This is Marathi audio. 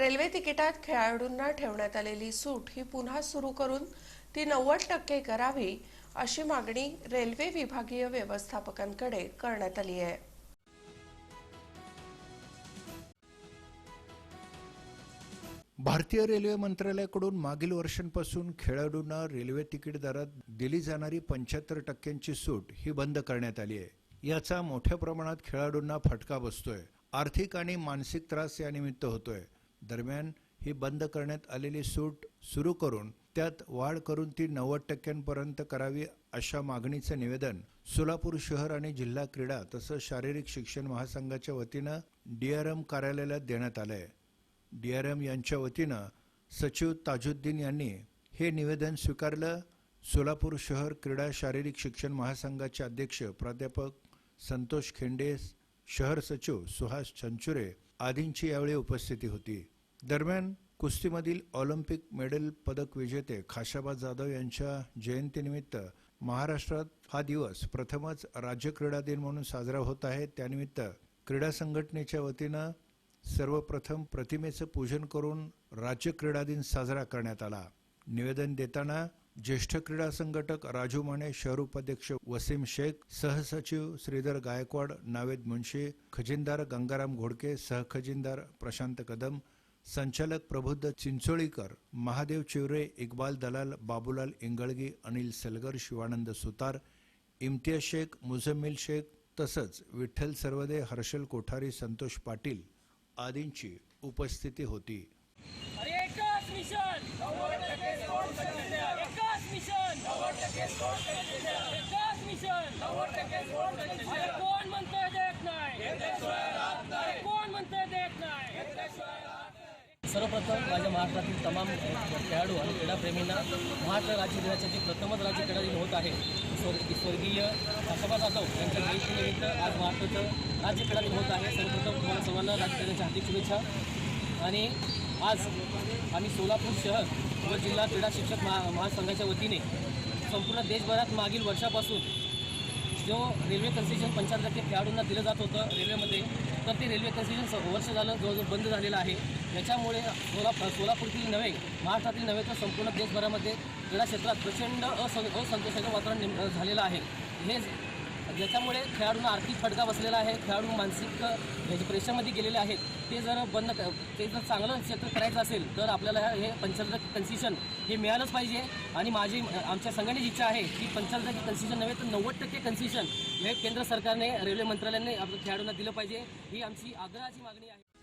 रेल्वे तिकिटात खेळाडूंना ठेवण्यात आलेली सूट ही पुन्हा सुरू करून ती नव्वद टक्के करावी अशी मागणी रेल्वे विभागीय व्यवस्थापकांकडे करण्यात आली आहे. भारतीय रेल्वे मंत्रालयाकडून मागील वर्षांपासून खेळाडूंना रेल्वे तिकीट दरात दिली जाणारी पंच्याहत्तर टक्क्यांची सूट ही बंद करण्यात आली आहे. याचा मोठ्या प्रमाणात खेळाडूंना फटका बसतोय. आर्थिक आणि मानसिक त्रास यानिमित्त होतोय. दरम्यान ही बंद करण्यात आलेली सूट सुरू करून त्यात वाढ करून ती नव्वद टक्क्यांपर्यंत करावी अशा मागणीचं निवेदन सोलापूर शहर आणि जिल्हा क्रीडा तसंच शारीरिक शिक्षण महासंघाच्या वतीनं डीआरएम कार्यालयाला देण्यात आलं आहे डीआरएम यांच्या वतीनं सचिव ताजुद्दीन यांनी हे निवेदन स्वीकारलं. सोलापूर शहर क्रीडा शारीरिक शिक्षण महासंघाचे अध्यक्ष प्राध्यापक संतोष खेंडे शहर सचिव सुहास छंचुरे आदींची यावेळी उपस्थिती होती. दरम्यान कुस्तीमधील ऑलिम्पिक मेडल पदक विजेते खाशाबा जाधव यांच्या जयंतीनिमित्त महाराष्ट्रात हा दिवस प्रथमच राज्य क्रीडा दिन म्हणून साजरा होत आहे. त्यानिमित्त क्रीडा संघटनेच्या वतीनं सर्वप्रथम प्रतिमेचं पूजन करून राज्य क्रीडा दिन साजरा करण्यात आला. निवेदन देताना ज्येष्ठ क्रीडा संघटक राजू माने शहर उपाध्यक्ष वसीम शेख सहसचिव श्रीधर गायकवाड नावेद मुंशी खजिनदार गंगाराम घोडके सहखजिनदार प्रशांत कदम संचालक प्रबुद्ध चिंचोळीकर महादेव चिवरे इक्बाल दलाल बाबूलाल इंगळगी अनिल सलगर शिवानंद सुतार इम्तियाज शेख मुझम्मिल शेख तसंच विठ्ठल सर्वदे हर्षल कोठारी संतोष पाटील आदींची उपस्थिती होती. कोण म्हणतोय देत नाही? कोण म्हणतोय देत नाही? सर्वप्रथम माझ्या महाराष्ट्रातील तमाम खेळाडू आणि क्रीडाप्रेमींना महाराष्ट्र राज्य दिनाचे जे प्रथमच राज्य क्रीडा दिन होत आहे स्वर्ग स्वर्गीय आशाबा जाधव यांच्या जयंतीनिमित्त आज महाराष्ट्राचं राज्य क्रीडा दिन होत आहे. सर्वप्रथम तुम्हाला सर्वांना राज्यक्रीडाच्या हार्दिक शुभेच्छा. आणि आज आम्ही सोलापूर शहर व जिल्हा क्रीडा शिक्षक महा महासंघाच्या वतीने संपूर्ण देशभरात मागील वर्षापासून जो रेल्वे कन्सेशन पंच्याहत्तर टक्के खेळाडूंना दिलं जात होतं रेल्वेमध्ये तर ते रेल्वे कन्सेशन वर्ष झालं जवळजवळ बंद झालेलं आहे. याच्यामुळे सोला सोलापूरतील नव्हे महाराष्ट्रातील नव्हे तर संपूर्ण देशभरामध्ये क्रीडा क्षेत्रात प्रचंड असं असंतोषाचं वातावरण निम- झालेलं आहे. हे ज्याच्यामुळे खेळाडूंना आर्थिक फटका बसलेला आहे. खेळाडू मानसिक याच्या प्रेशरमध्ये गेलेले आहेत ते जर बंद ते जर चांगलं क्षेत्र करायचं असेल तर आपल्याला हे पंचायत कन्सेशन हे मिळालंच पाहिजे. आणि माझी आमच्या संघटनेची इच्छा आहे की पंचायत कन्सेशन नव्हे तर नव्वद टक्के कन्सेशन हे केंद्र सरकारने रेल्वे मंत्रालयाने आपल्या खेळाडूंना दिलं पाहिजे. ही आमची आग्रहाची मागणी आहे.